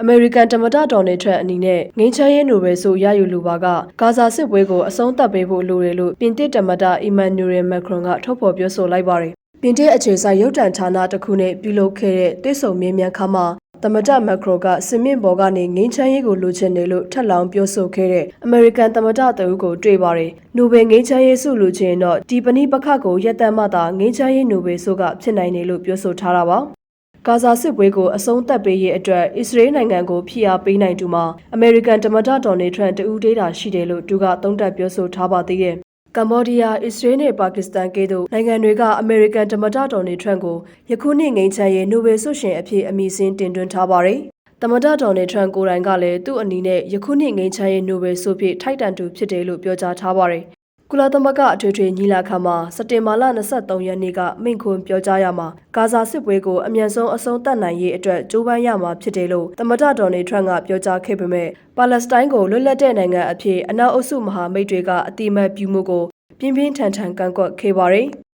အမေရိကန်တမတဒေါ်နယ်ထရန့်အနေနဲ့ငင်းချမ်းရေးနိုဘယ်ဆိုရယူလိုပါကဂါဇာစစ်ပွဲကိုအဆုံးသတ်ပေးဖို့လိုတယ်လို့ပြင်သစ်တမတအီမန်နျူရယ်မက်ခရွန်ကထုတ်ဖော်ပြောဆိုလိုက်ပါတယ်။ပြင်သစ်အခြေစိုက်ရုပ်တံဌာနတစ်ခုနဲ့ပြုလုပ်ခဲ့တဲ့တိစုံမြင်းမြန်ခါမှာတမတမက်ခရိုကစင်မြင့်ဘော်ကနေငင်းချမ်းရေးကိုလိုချင်တယ်လို့ထပ်လောင်းပြောဆိုခဲ့တဲ့အမေရိကန်တမတတအုပ်ကိုတွေ့ပါတယ်။နိုဘယ်ငင်းချမ်းရေးဆုလိုချင်တော့ဒီပဏိပခကိုရက်တမ်းမှသာငင်းချမ်းရေးနိုဘယ်ဆုကဖြစ်နိုင်တယ်လို့ပြောဆိုထားတာပါ။ ဂါဇာစစ်ပွဲကိုအဆုံးသတ်ပေးရေးအတွက်အစ္စရေးနိုင်ငံကိုဖိအားပေးနိုင်သူမှာအမေရိကန်တမန်တော်ဒေါ်နယ်ထရန့်တဦးတည်းသာရှိတယ်လို့သူကသုံးသပ်ပြောဆိုထားပါသေးတယ်။ကမ္ဘောဒီးယား၊အစ္စရေးနဲ့ပါကစ္စတန်ကဲ့သို့နိုင်ငံတွေကအမေရိကန်တမန်တော်ဒေါ်နယ်ထရန့်ကိုယခုနှစ်ငိမ့်ချမ်းရေးနိုဘယ်ဆုရှင်အဖြစ်အမည်စင်းတင်သွင်းထားပါတယ်။တမန်တော်ဒေါ်နယ်ထရန့်ကိုယ်တိုင်ကလည်းသူ့အနေနဲ့ယခုနှစ်ငိမ့်ချမ်းရေးနိုဘယ်ဆုဖြင့်ထိုက်တန်သူဖြစ်တယ်လို့ပြောကြားထားပါတယ်။ ကုလသမဂ္ဂအထွေထွေညီလာခံမှာစက်တင်ဘာလ23ရက်နေ့ကမိန့်ခွန်းပြောကြားရမှာဂါဇာစစ်ပွဲကိုအမြန်ဆုံးအဆုံးသတ်နိုင်ရေးအတွက်ကြိုးပမ်းရမှာဖြစ်တယ်လို့သမ္မတဒေါ်နယ်ထရန့်ကပြောကြားခဲ့ပေမဲ့ပါလက်စတိုင်းကိုလွတ်လပ်တဲ့နိုင်ငံအဖြစ်အနောက်အုပ်စုမဟာမိတ်တွေကအတိအမှတ်ပြုမှုကိုပြင်းပြင်းထန်ထန်ကန့်ကွက်ခဲ့ပါတယ်။